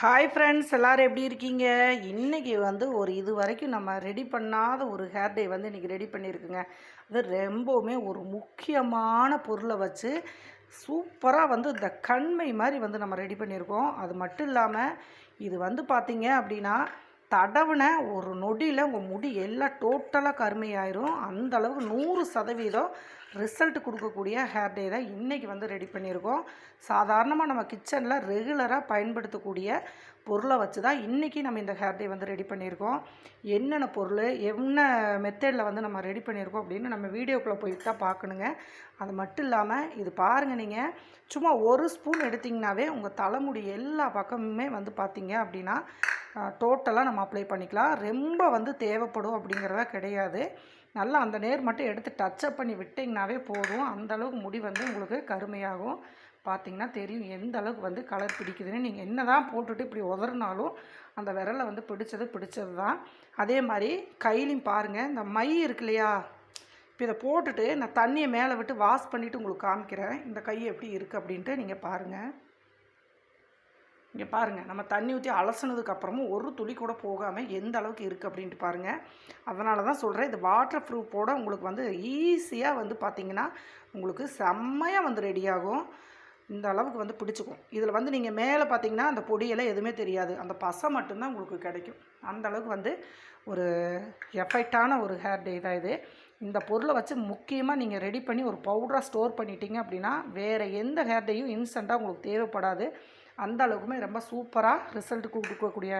Hi friends எல்லோரும் எப்படி இருக்கீங்க? இன்றைக்கி வந்து ஒரு இது வரைக்கும் நம்ம ரெடி பண்ணாத ஒரு ஹேர் டே வந்து இன்றைக்கி ரெடி பண்ணியிருக்குங்க. அது ரொம்பவுமே ஒரு முக்கியமான பொருளை வச்சு சூப்பராக வந்து இந்த கண்மை மாதிரி வந்து நம்ம ரெடி பண்ணியிருக்கோம். அது மட்டும் இல்லாமல் இது வந்து பார்த்திங்க அப்படின்னா தடவுன ஒரு நொடியில் உங்கள் முடி எல்லாம் டோட்டலாக கருமையாயிரும். அந்த அளவுக்கு நூறு சதவீதம் ரிசல்ட் கொடுக்கக்கூடிய ஹேர் டே தான் இன்றைக்கி வந்து ரெடி பண்ணியிருக்கோம். சாதாரணமாக நம்ம கிச்சனில் ரெகுலராக பயன்படுத்தக்கூடிய பொருளை வச்சு தான் இன்றைக்கி நம்ம இந்த ஹேர் டே வந்து ரெடி பண்ணியிருக்கோம். என்னென்ன பொருள் என்ன மெத்தடில் வந்து நம்ம ரெடி பண்ணியிருக்கோம் அப்படின்னு நம்ம வீடியோக்குள்ளே போயிட்டு தான் பார்க்கணுங்க அது மட்டும் இல்லாமல் இது பாருங்கள் நீங்கள் சும்மா ஒரு ஸ்பூன் எடுத்திங்கனாவே உங்கள் தலைமுடி எல்லா பக்கமுமே வந்து பார்த்தீங்க அப்படின்னா டோட்டலாக நம்ம அப்ளை பண்ணிக்கலாம். ரொம்ப வந்து தேவைப்படும் அப்படிங்கிறதா கிடையாது. நல்லா அந்த நேர் மட்டும் எடுத்து டச்சப் பண்ணி விட்டிங்கனாவே போதும். அந்தளவுக்கு முடி வந்து உங்களுக்கு கருமையாகும். பார்த்தீங்கன்னா தெரியும் எந்த அளவுக்கு வந்து கலர் பிடிக்குதுன்னு. நீங்கள் என்ன தான் போட்டுட்டு இப்படி உதறினாலும் அந்த விரலை வந்து பிடிச்சது பிடிச்சது தான் அதே மாதிரி கையிலையும் பாருங்கள் இந்த மை இருக்கு இல்லையா? இப்போ இதை போட்டுட்டு நான் தண்ணியை மேலே விட்டு வாஷ் பண்ணிவிட்டு உங்களுக்கு காமிக்கிறேன். இந்த கை எப்படி இருக்குது அப்படின்ட்டு நீங்கள் பாருங்கள் இங்கே பாருங்கள் நம்ம தண்ணி ஊற்றி அலசினதுக்கப்புறமும் ஒரு துளி கூட போகாமல் எந்த அளவுக்கு இருக்குது அப்படின்ட்டு பாருங்கள் அதனால தான் சொல்கிறேன் இது வாட்டர் ப்ரூஃபோடு உங்களுக்கு வந்து ஈஸியாக வந்து பார்த்திங்கன்னா உங்களுக்கு செம்மையாக வந்து ரெடியாகும் இந்த அளவுக்கு வந்து பிடிச்சிக்கும். இதில் வந்து நீங்கள் மேலே பார்த்தீங்கன்னா அந்த பொடியெல்லாம் எதுவுமே தெரியாது. அந்த பசை மட்டும்தான் உங்களுக்கு கிடைக்கும். அந்த அளவுக்கு வந்து ஒரு எஃபெக்டான ஒரு ஹேர் டே தான் இது. இந்த பொருளை வச்சு முக்கியமாக நீங்கள் ரெடி பண்ணி ஒரு பவுடராக ஸ்டோர் பண்ணிட்டீங்க அப்படின்னா வேறு எந்த ஹேர் டேயும் இன்ஸ்டண்ட்டாக உங்களுக்கு தேவைப்படாது. அந்த அளவுக்குமே ரொம்ப சூப்பராக ரிசல்ட் கொடுக்கக்கூடிய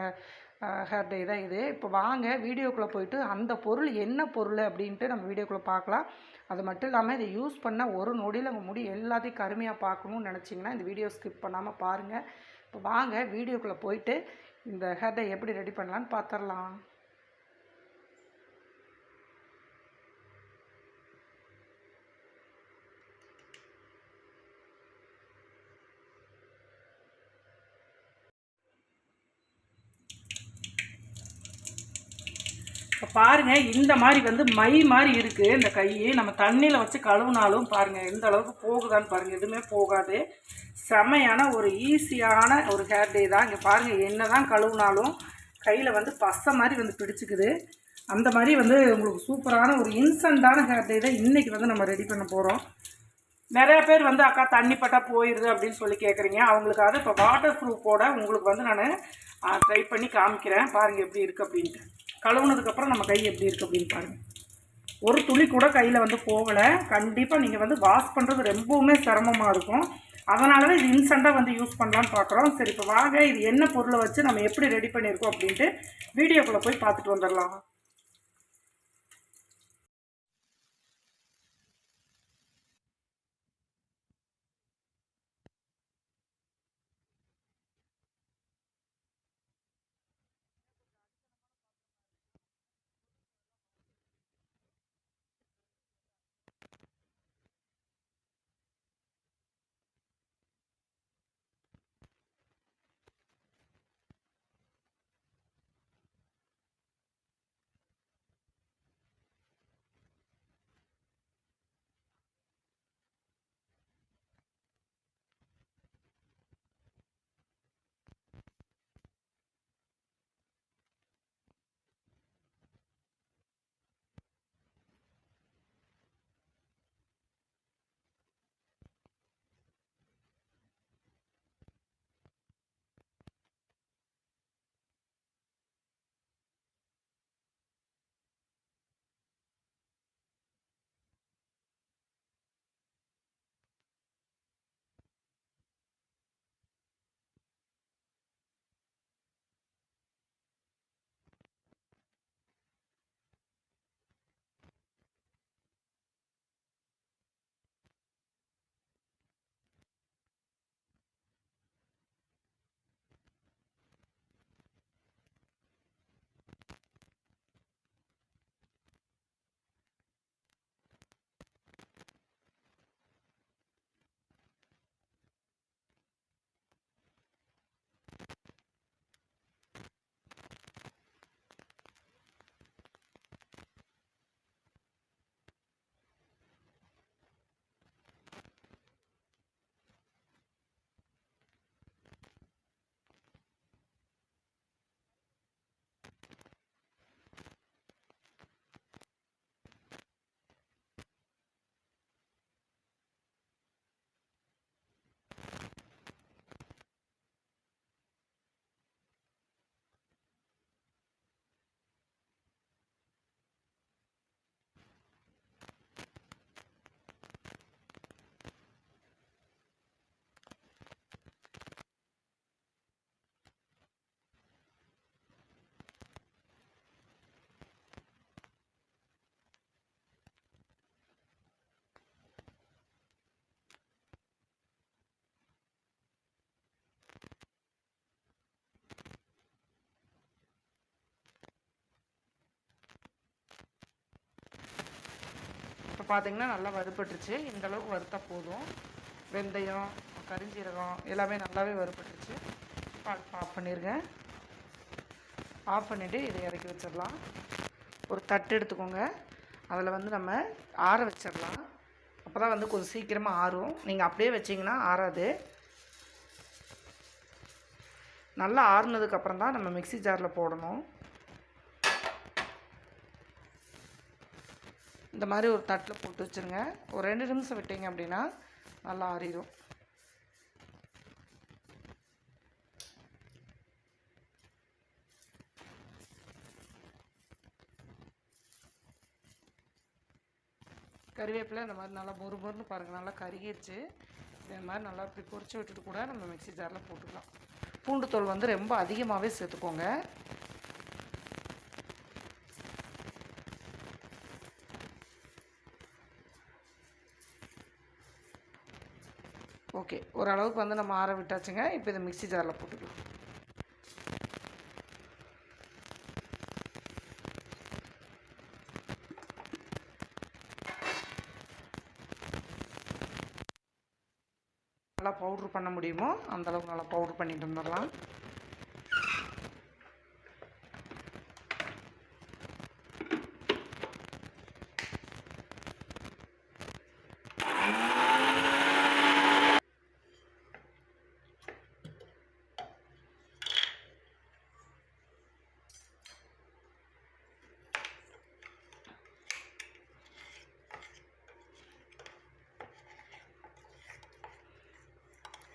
ஹேர் டே தான் இது. இப்போ வாங்க வீடியோக்குள்ளே போயிட்டு அந்த பொருள் என்ன பொருள் அப்படின்ட்டு நம்ம வீடியோக்குள்ளே பார்க்கலாம். அது மட்டும் இல்லாமல் இதை யூஸ் பண்ண ஒரு நொடியில் உங்கள் முடி எல்லாத்தையும் கருமையாக பார்க்கணும்னு நினச்சிங்கன்னா இந்த வீடியோ ஸ்கிப் பண்ணாமல் பாருங்கள் இப்போ வாங்க வீடியோக்குள்ளே போயிட்டு இந்த ஹேர் டே எப்படி ரெடி பண்ணலான்னு பார்த்துடலாம் இப்போ பாருங்கள் இந்த மாதிரி வந்து மை மாதிரி இருக்குது இந்த கை நம்ம தண்ணியில் வச்சு கழுவுனாலும் பாருங்கள் எந்த அளவுக்கு போகுதான்னு பாருங்கள் எதுவுமே போகாது. செமையான ஒரு ஈஸியான ஒரு ஹேர் டே தான். இங்கே பாருங்கள் என்ன தான் கழுவுனாலும் கையில் வந்து பசை மாதிரி வந்து பிடிச்சிக்குது. அந்த மாதிரி வந்து உங்களுக்கு சூப்பரான ஒரு இன்ஸ்டண்ட்டான ஹேர் டே தான் இன்றைக்கி வந்து நம்ம ரெடி பண்ண போகிறோம் நிறையா பேர் வந்து அக்கா தண்ணி பட்டா போயிடுது அப்படின்னு சொல்லி கேட்குறீங்க அவங்களுக்காக இப்போ வாட்டர் ப்ரூஃபோட உங்களுக்கு வந்து நான் ட்ரை பண்ணி காமிக்கிறேன். பாருங்கள் எப்படி இருக்குது அப்படின்ட்டு. கழுவுனதுக்கப்புறம் நம்ம கை எப்படி இருக்குது அப்படின்னு பாருங்கள் ஒரு துளி கூட கையில் வந்து போகலை. கண்டிப்பாக நீங்கள் வந்து வாஷ் பண்ணுறது ரொம்பவுமே சிரமமாக இருக்கும். அதனால தான் இது இன்ஸ்டண்ட்டாக வந்து யூஸ் பண்ணலான்னு பார்க்குறோம் சரி இப்போ வாங்க இது என்ன பொருளை வச்சு நம்ம எப்படி ரெடி பண்ணியிருக்கோம் அப்படின்ட்டு வீடியோக்குள்ளே போய் பார்த்துட்டு வந்துடலாம். பார்த்தீங்கன்னா நல்லா வறுபட்டுருச்சு. இந்த அளவுக்கு வறுத்தா போதும். வெந்தயம் கரிஞ்சீரகம் எல்லாமே நல்லாவே வறுபட்டுருச்சு. அடுப்பு ஆஃப் பண்ணிடுங்க ஆஃப் பண்ணிவிட்டு இதை இறக்கி வச்சிடலாம். ஒரு தட்டு எடுத்துக்கோங்க. அதில் வந்து நம்ம ஆற வச்சிடலாம். அப்போ தான் வந்து கொஞ்சம் சீக்கிரமாக ஆறும். நீங்கள் அப்படியே வச்சிங்கன்னா ஆறாது. நல்லா ஆறுனதுக்கப்புறம் தான் நம்ம மிக்ஸி ஜாரில் போடணும். இந்த மாதிரி ஒரு தட்டில் போட்டு வச்சுருங்க. ஒரு ரெண்டு நிமிஷம் விட்டீங்க அப்படின்னா நல்லா ஆறிடும். கறிவேப்பிலை இந்த மாதிரி நல்லா பொறு மொறுன்னு பாருங்கள் நல்லா கருகிடுச்சு இந்த மாதிரி நல்லா இப்படி பொறிச்சு விட்டுட்டு கூட நம்ம மிக்ஸி ஜாரில் போட்டுக்கலாம். பூண்டு தோல் வந்து ரொம்ப அதிகமாகவே சேர்த்துக்கோங்க. ஓகே ஓரளவுக்கு வந்து நம்ம ஆற விட்டாச்சுங்க. இப்போ இதை மிக்சி ஜாரில் போட்டுக்கலாம். நல்லா பவுட்ரு பண்ண முடியுமோ? அந்த அளவுக்கு நல்லா பவுட்ரு பண்ணிட்டு வந்துடலாம்.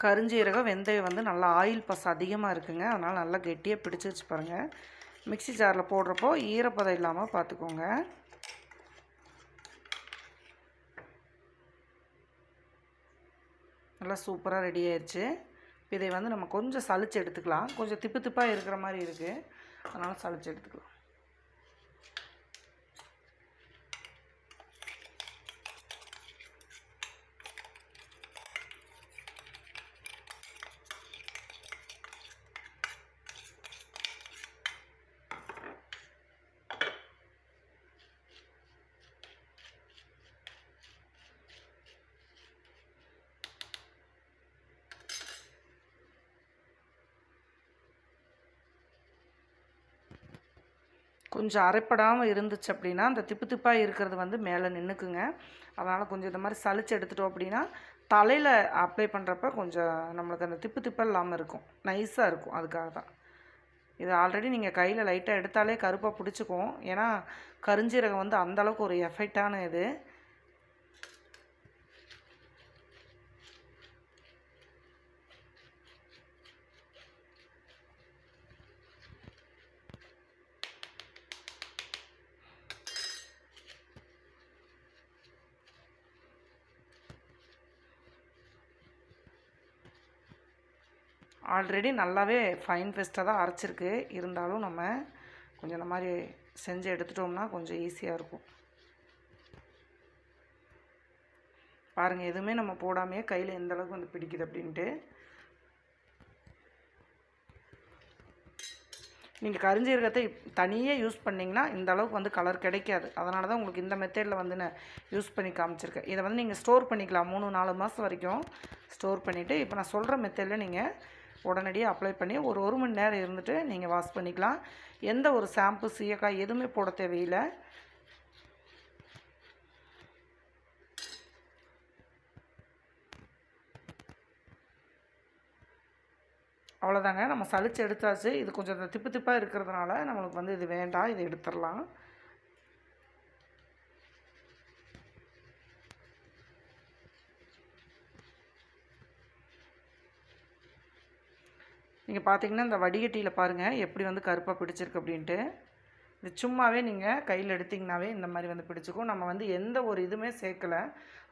கருஞ்சீரகம் வெந்தயம் வந்து நல்லா ஆயில் பசம் அதிகமாக இருக்குங்க. அதனால் நல்லா கெட்டியாக பிடிச்சி வச்சு பாருங்கள் மிக்ஸி ஜாரில் போடுறப்போ ஈரப்பதம் இல்லாமல் பார்த்துக்கோங்க நல்லா சூப்பராக ரெடி ஆயிடுச்சு இதை வந்து நம்ம கொஞ்சம் சளிச்சு எடுத்துக்கலாம். கொஞ்சம் திப்பு திப்பாக இருக்கிற மாதிரி இருக்குது அதனால் சளிச்சு எடுத்துக்கலாம். கொஞ்சம் அரைப்படாமல் இருந்துச்சு அப்படின்னா அந்த திப்பு திப்பாக இருக்கிறது வந்து மேலே நின்றுக்குங்க அதனால் கொஞ்சம் இந்த மாதிரி சளிச்சு எடுத்துட்டோம் அப்படின்னா தலையில் அப்ளை பண்ணுறப்ப கொஞ்சம் நம்மளுக்கு அந்த திப்பு திப்பாக இல்லாமல் இருக்கும். நைஸாக இருக்கும். அதுக்காக தான். இது ஆல்ரெடி நீங்கள் கையில் லைட்டாக எடுத்தாலே கருப்பாக பிடிச்சிக்கும். ஏன்னா கருஞ்சீரகம் வந்து அந்தளவுக்கு ஒரு எஃபெக்டான இது. ஆல்ரெடி நல்லாவே ஃபைன் பெஸ்ட்டாக தான் அரைச்சிருக்கு. இருந்தாலும் நம்ம கொஞ்சம் இந்த மாதிரி செஞ்சு எடுத்துட்டோம்னா கொஞ்சம் ஈஸியாக இருக்கும். பாருங்கள் எதுவுமே நம்ம போடாமையே கையில் எந்த அளவுக்கு வந்து பிடிக்குது அப்படின்ட்டு. நீங்கள் கரிஞ்சீரகத்தை தனியாக யூஸ் பண்ணிங்கன்னா இந்த அளவுக்கு வந்து கலர் கிடைக்காது. அதனால தான் உங்களுக்கு இந்த மெத்தேடில் வந்து நான் யூஸ் பண்ணி காமிச்சிருக்கேன். இதை வந்து நீங்கள் ஸ்டோர் பண்ணிக்கலாம். மூணு நாலு மாதம் வரைக்கும் ஸ்டோர் பண்ணிவிட்டு இப்போ நான் சொல்கிற மெத்தேடில் நீங்கள் உடனடியாக அப்ளை பண்ணி ஒரு ஒரு மணி நேரம் இருந்துட்டு நீங்கள் வாஷ் பண்ணிக்கலாம். எந்த ஒரு ஷாம்பு சீயக்காய் எதுவுமே போட தேவையில்லை. அவ்வளோதாங்க நம்ம சளிச்சு எடுத்தாச்சு. இது கொஞ்சம் இந்த திப்பு திப்பாக இருக்கிறதுனால நம்மளுக்கு வந்து இது வேண்டாம். இதை எடுத்துடலாம். நீங்கள் பார்த்தீங்கன்னா இந்த வடிகட்டியில் பாருங்கள் எப்படி வந்து கருப்பாக பிடிச்சிருக்கு அப்படின்ட்டு. இது சும்மாவே நீங்கள் கையில் எடுத்திங்கனாவே இந்த மாதிரி வந்து பிடிச்சிக்கும். நம்ம வந்து எந்த ஒரு இதுவுமே சேர்க்கலை.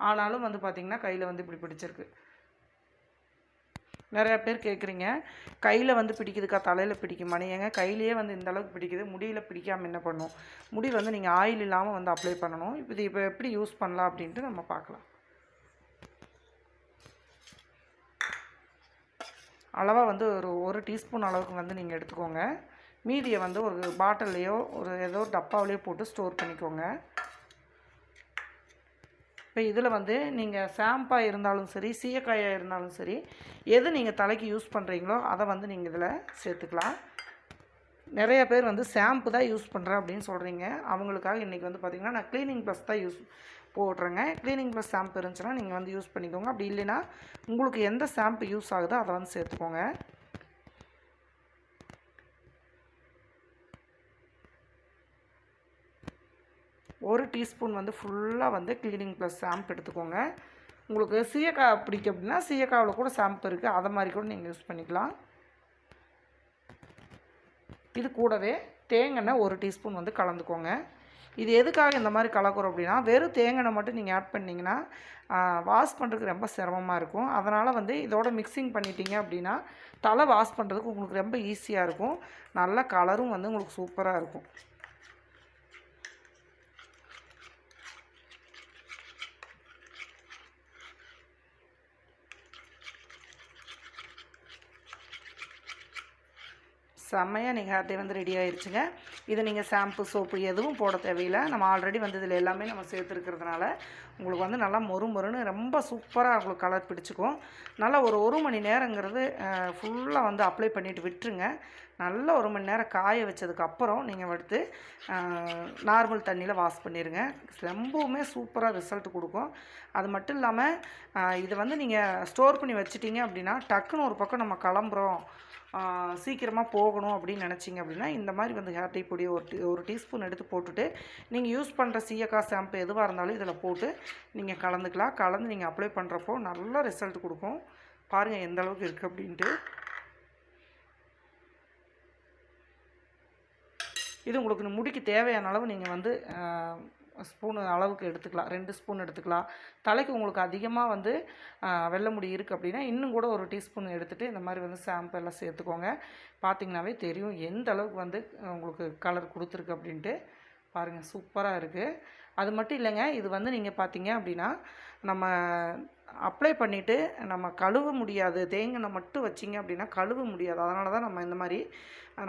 ஆனாலும் வந்து பார்த்திங்கன்னா கையில் வந்து இப்படி பிடிச்சிருக்கு. நிறையா பேர் கேட்குறீங்க கையில் வந்து பிடிக்குதுக்கா தலையில் பிடிக்குமானு ஏங்க கையிலேயே வந்து இந்த அளவுக்கு பிடிக்குது முடியில் பிடிக்காமல் என்ன பண்ணும்? முடி வந்து நீங்கள் ஆயில் இல்லாமல் வந்து அப்ளை பண்ணணும். இப்போ இது இப்போ எப்படி யூஸ் பண்ணலாம் அப்படின்ட்டு நம்ம பார்க்கலாம். அளவாக வந்து ஒரு ஒரு டீஸ்பூன் அளவுக்கு வந்து நீங்கள் எடுத்துக்கோங்க. மீதியை வந்து ஒரு பாட்டில்லையோ ஒரு ஏதோ ஒரு டப்பாவிலையோ போட்டு ஸ்டோர் பண்ணிக்கோங்க. இப்போ இதில் வந்து நீங்கள் ஷாம்பாக இருந்தாலும் சரி சீயக்காயாக இருந்தாலும் சரி எது நீங்கள் தலைக்கு யூஸ் பண்ணுறீங்களோ அதை வந்து நீங்கள் இதில் சேர்த்துக்கலாம். நிறைய பேர் வந்து ஷாம்பு தான் யூஸ் பண்ணுறேன் அப்படின்னு சொல்கிறீங்க அவங்களுக்காக இன்றைக்கி வந்து பார்த்திங்கன்னா நான் க்ளீனிங் ப்ளஸ் தான் யூஸ் போடுறேங்க. க்ளீனிங் ப்ளஸ் ஷாம்பு இருந்துச்சுன்னா நீங்கள் வந்து யூஸ் பண்ணிக்கோங்க. அப்படி இல்லைன்னா உங்களுக்கு எந்த ஷாம்பு யூஸ் ஆகுதோ அதை வந்து சேர்த்துக்கோங்க. ஒரு டீஸ்பூன் வந்து ஃபுல்லாக வந்து க்ளீனிங் ப்ளஸ் ஷாம்பு எடுத்துக்கோங்க. உங்களுக்கு சீயக்காய் பிடிக்கும் அப்படின்னா சீயக்காவில் கூட ஷாம்பு இருக்குது அதை மாதிரி கூட நீங்கள் யூஸ் பண்ணிக்கலாம். இது கூடவே தேங்காய் ஒரு டீஸ்பூன் வந்து கலந்துக்கோங்க. இது எதுக்காக இந்த மாதிரி கலக்குறோம் அப்படின்னா வெறும் தேங்காய் மட்டும் நீங்கள் ஆட் பண்ணிங்கன்னா வாஷ் பண்ணுறதுக்கு ரொம்ப சிரமமாக இருக்கும். அதனால் வந்து இதோட மிக்சிங் பண்ணிட்டீங்க அப்படின்னா தலை வாஷ் பண்ணுறதுக்கு உங்களுக்கு ரொம்ப ஈஸியாக இருக்கும். நல்ல கலரும் வந்து உங்களுக்கு சூப்பராக இருக்கும். செம்மையாக நீங்கள் ஹேர் வந்து ரெடி ஆயிடுச்சுங்க இது நீங்கள் ஷாம்பு சோப்பு எதுவும் போட தேவையில்லை. நம்ம ஆல்ரெடி வந்து இதில் எல்லாமே நம்ம சேர்த்துருக்கிறதுனால உங்களுக்கு வந்து நல்லா மொறு மொறுன்னு ரொம்ப சூப்பராக உங்களுக்கு கலர் பிடிச்சிக்கும். நல்லா ஒரு ஒரு மணி நேரங்கிறது ஃபுல்லாக வந்து அப்ளை பண்ணிவிட்டு விட்டுருங்க. நல்ல ஒரு மணி நேரம் காய வச்சதுக்கப்புறம் நீங்கள் எடுத்து நார்மல் தண்ணியில் வாஷ் பண்ணிடுங்க ரொம்பவுமே சூப்பராக ரிசல்ட் கொடுக்கும். அது மட்டும் இல்லாமல் இதை வந்து நீங்கள் ஸ்டோர் பண்ணி வச்சிட்டிங்க அப்படின்னா டக்குன்னு ஒரு பக்கம் நம்ம கிளம்புறோம். சீக்கிரமாக போகணும் அப்படின்னு நினச்சிங்க அப்படின்னா இந்த மாதிரி வந்து ஹேர் டை பொடி ஒரு டீ ஒரு டீஸ்பூன் எடுத்து போட்டுட்டு நீங்கள் யூஸ் பண்ணுற சீயக்காய் ஷாம்பு எதுவாக இருந்தாலும் இதில் போட்டு நீங்கள் கலந்துக்கலாம். கலந்து நீங்கள் அப்ளை பண்ணுறப்போ நல்ல ரிசல்ட் கொடுக்கும். பாருங்கள் எந்த அளவுக்கு இருக்குது அப்படின்ட்டு. இது உங்களுக்கு முடிக்கு தேவையான அளவு நீங்கள் வந்து ஸ்பூனு அளவுக்கு எடுத்துக்கலாம். ரெண்டு ஸ்பூன் எடுத்துக்கலாம். தலைக்கு உங்களுக்கு அதிகமாக வந்து வெள்ளை முடி இருக்குது அப்படின்னா இன்னும் கூட ஒரு டீஸ்பூன் எடுத்துகிட்டு இந்த மாதிரி வந்து ஷாம்பு எல்லாம் சேர்த்துக்கோங்க. பார்த்திங்கனாவே தெரியும் எந்த அளவுக்கு வந்து உங்களுக்கு கலர் கொடுத்துருக்கு அப்படின்ட்டு. பாருங்கள் சூப்பராக இருக்குது அது மட்டும் இல்லைங்க இது வந்து நீங்கள் பார்த்தீங்க அப்படின்னா நம்ம அப்ளை பண்ணிவிட்டு நம்ம கழுவ முடியாது தேங்காய் மட்டும் வச்சிங்க அப்படின்னா கழுவ முடியாது. அதனால தான் நம்ம இந்த மாதிரி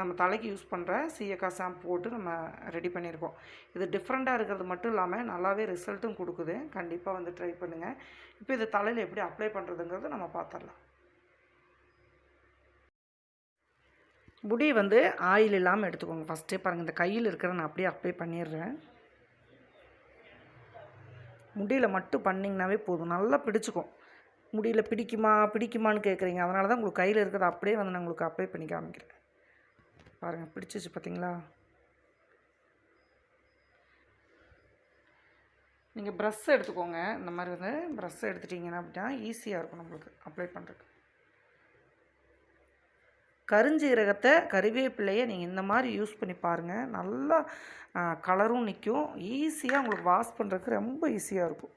நம்ம தலைக்கு யூஸ் பண்ணுற சீயக்காய் ஷாம்பு போட்டு நம்ம ரெடி பண்ணியிருக்கோம். இது டிஃப்ரெண்ட்டாக இருக்கிறது மட்டும் இல்லாமல் நல்லாவே ரிசல்ட்டும் கொடுக்குது. கண்டிப்பாக வந்து ட்ரை பண்ணுங்கள் இப்போ இது தலையில் எப்படி அப்ளை பண்ணுறதுங்கிறத நம்ம பார்த்துடலாம் முடி வந்து ஆயில் இல்லாமல் எடுத்துக்கோங்க. ஃபஸ்ட்டே பாருங்கள் இந்த கையில் இருக்கிற நான் அப்படியே அப்ளை பண்ணிடுறேன். முடியில் மட்டும் பண்ணிங்கனாவே போதும். நல்லா பிடிச்சிக்கும். முடியில் பிடிக்குமா பிடிக்குமான்னு கேட்குறீங்க அதனால தான் உங்களுக்கு கையில் இருக்கிறத அப்படியே வந்து நான் உங்களுக்கு அப்ளை பண்ணி காமிக்கிறேன். பாருங்கள் பிடிச்சிச்சு பார்த்தீங்களா நீங்கள் ப்ரஷ் எடுத்துக்கோங்க. இந்த மாதிரி வந்து ப்ரஷ் எடுத்துட்டிங்கன்னா அப்படின்னா ஈஸியாக இருக்கும் நம்மளுக்கு அப்ளை பண்ணுறதுக்கு கருஞ்சீரகத்தை கறிவேப்பிலையை நீங்கள் இந்த மாதிரி யூஸ் பண்ணி பாருங்கள் நல்லா கலரும் நிற்கும் ஈஸியாக உங்களுக்கு வாஷ் பண்ணுறதுக்கு ரொம்ப ஈஸியாக இருக்கும்.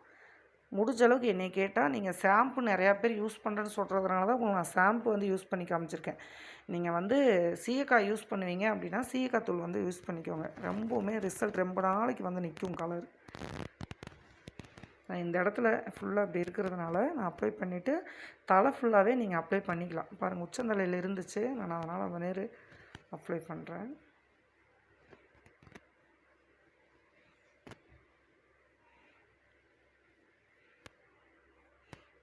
முடிஞ்ச அளவுக்கு என்னை கேட்டால் நீங்கள் ஷாம்பு நிறையா பேர் யூஸ் பண்ணுறேன்னு சொல்கிறதுனால தான் உங்களுக்கு நான் ஷாம்பு வந்து யூஸ் பண்ணி காமிச்சிருக்கேன். நீங்கள் வந்து சீயக்காய் யூஸ் பண்ணுவீங்க அப்படின்னா சீயக்காய் தூள் வந்து யூஸ் பண்ணிக்கோங்க. ரொம்பவுமே ரிசல்ட் ரொம்ப நாளைக்கு வந்து நிற்கும் கலர் நான் இந்த இடத்துல ஃபுல்லாக அப்படி இருக்கிறதுனால நான் அப்ளை பண்ணிவிட்டு தலை ஃபுல்லாகவே நீங்கள் அப்ளை பண்ணிக்கலாம். பாருங்கள் உச்சந்தலையில் இருந்துச்சு. நான் அதனால் அந்த நேர் அப்ளை பண்ணுறேன்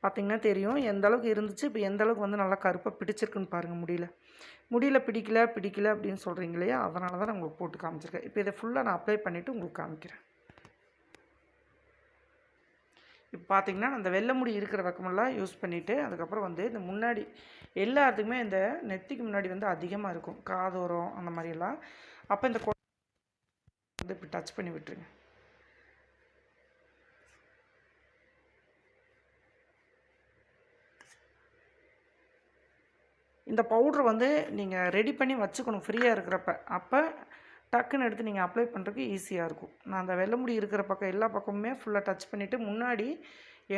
பார்த்திங்கன்னா தெரியும் எந்த அளவுக்கு இருந்துச்சு இப்போ எந்த அளவுக்கு வந்து நல்லா கருப்பாக பிடிச்சிருக்குன்னு பாருங்கள் முடியல. முடியல பிடிக்கல பிடிக்கல அப்படின்னு சொல்கிறீங்க இல்லையா? அதனால தான் நான் உங்களுக்கு போட்டு காமிச்சிருக்கேன். இப்போ இதை ஃபுல்லாக நான் அப்ளை பண்ணிவிட்டு உங்களுக்கு காமிக்கிறேன். இப்போ பார்த்திங்கன்னா அந்த வெள்ளை முடி இருக்கிற பக்கமெல்லாம் யூஸ் பண்ணிவிட்டு அதுக்கப்புறம் வந்து இந்த முன்னாடி எல்லாத்துக்குமே இந்த நெத்திக்கு முன்னாடி வந்து அதிகமாக இருக்கும். காதோரம் அந்த மாதிரியெல்லாம். அப்போ இந்த வந்து இப்படி டச் பண்ணி விட்டுருங்க. இந்த பவுட்ரு வந்து நீங்கள் ரெடி பண்ணி வச்சுக்கணும் ஃப்ரீயாக இருக்கிறப்ப. அப்போ டக்குன்னு எடுத்து நீங்கள் அப்ளை பண்ணுறதுக்கு ஈஸியாக இருக்கும். நான் அந்த வெள்ளை முடி இருக்கிற பக்கம் எல்லா பக்கமுமே ஃபுல்லாக டச் பண்ணிவிட்டு முன்னாடி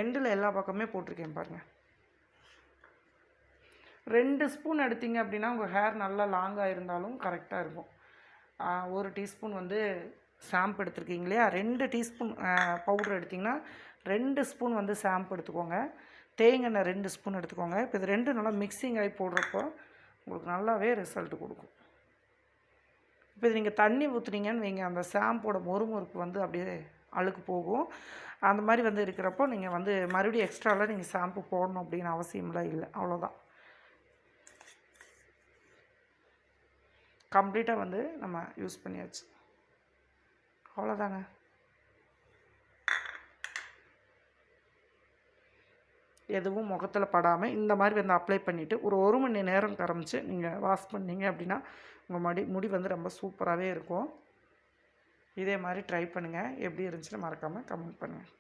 எண்டில் எல்லா பக்கமே போட்டிருக்கேன் பாருங்கள் ரெண்டு ஸ்பூன் எடுத்தீங்க அப்படின்னா உங்கள் ஹேர் நல்லா லாங்காக இருந்தாலும் கரெக்டாக இருக்கும். ஒரு டீஸ்பூன் வந்து ஷாம்பு எடுத்துருக்கீங்க இல்லையா? ரெண்டு டீஸ்பூன் பவுடர் எடுத்திங்கன்னா ரெண்டு ஸ்பூன் வந்து ஷாம்பு எடுத்துக்கோங்க. தேங்காய் ரெண்டு ஸ்பூன் எடுத்துக்கோங்க. இப்போ இது ரெண்டு நல்லா மிக்சிங் ஆகி போடுறப்போ உங்களுக்கு நல்லாவே ரிசல்ட் கொடுக்கும். இப்போ இது நீங்கள் தண்ணி ஊற்றுனீங்கன்னு வைங்க அந்த ஷாம்போட மொறுமொறுப்பு வந்து அப்படியே அழுக்கு போகும். அந்த மாதிரி வந்து இருக்கிறப்போ நீங்கள் வந்து மறுபடியும் எக்ஸ்ட்ராலாம் நீங்கள் ஷாம்பு போடணும் அப்படின்னு அவசியம்லாம் இல்லை அவ்வளோதான். கம்ப்ளீட்டாக வந்து நம்ம யூஸ் பண்ணியாச்சு. அவ்வளோதாங்க. எதுவும் முகத்தில் படாமல் இந்த மாதிரி வந்து அப்ளை பண்ணிவிட்டு ஒரு ஒரு மணி நேரம் கரமிச்சு நீங்கள் வாஷ் பண்ணீங்க அப்படின்னா உங்கள் மடி முடி வந்து ரொம்ப சூப்பராகவே இருக்கும். இதே மாதிரி ட்ரை பண்ணுங்கள் எப்படி இருந்துச்சுன்னு மறக்காமல் கமெண்ட் பண்ணுங்கள்